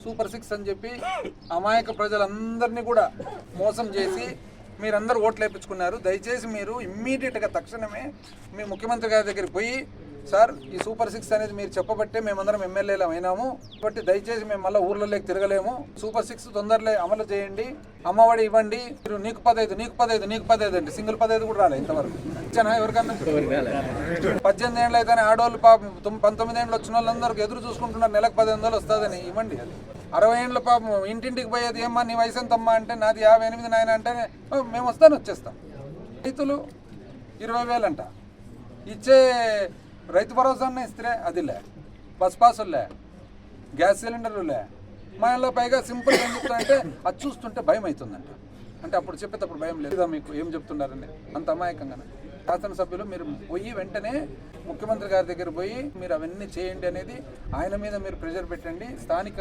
Super six అని చెప్పి అమాయక ప్రజలందరినీ కూడా మోసం చేసి మీరందరూ ఓట్లు వేయించుకున్నారు దయచేసి మీరు ఇమ్మీడియట్గా తక్షణమే మీ ముఖ్యమంత్రి గారి దగ్గరికి పోయి సార్ ఈ సూపర్ సిక్స్ అనేది మీరు చెప్పబట్టే మేమందరం ఎమ్మెల్యేలు అయినాము. కాబట్టి దయచేసి మేము మళ్ళీ ఊర్లలోకి తిరగలేము. సూపర్ సిక్స్ తొందరలో అమలు చేయండి. అమ్మఒడి ఇవ్వండి. మీరు నీకు పదైదు నీకు పదైదు నీకు పదైదు అండి. సింగిల్ పదైదు కూడా రాలేదు ఇంతవరకు. ఇచ్చానా ఎవరికన్నా? పద్దెనిమిది ఏళ్ళు అయితే ఆడవాళ్ళు పాపం పంతొమ్మిది ఏళ్ళు వచ్చిన వాళ్ళందరికీ ఎదురు చూసుకుంటున్నారు. నెలకు పదిహేను వందలు వస్తుందని ఇవ్వండి అది. అరవై ఏళ్ళ పాపం ఇంటింటికి పోయేది ఏమ్మా నీ వయసు ఎంతమ్మా? అంటే నాది యాభై ఎనిమిది నాయన అంటే మేము వస్తాను వచ్చేస్తాం. రైతులు ఇరవై వేలంట. ఇచ్చే రైతు భరోసానే ఇస్తే అదిలే బస్ పాసులే గ్యాస్ సిలిండర్లులే మళ్ళీ పైగా సింపుల్ ఏం చెప్తారంటే అది చూస్తుంటే భయం అవుతుందంట అంటే అప్పుడు చెప్పేటప్పుడు భయం లేదా. మీకు ఏం చెప్తున్నారండి అంత అమాయకంగానే శాసనసభ్యులు మీరు పోయి వెంటనే ముఖ్యమంత్రి గారి దగ్గర పోయి మీరు అవన్నీ చేయండి అనేది ఆయన మీద మీరు ప్రెషర్ పెట్టండి. స్థానిక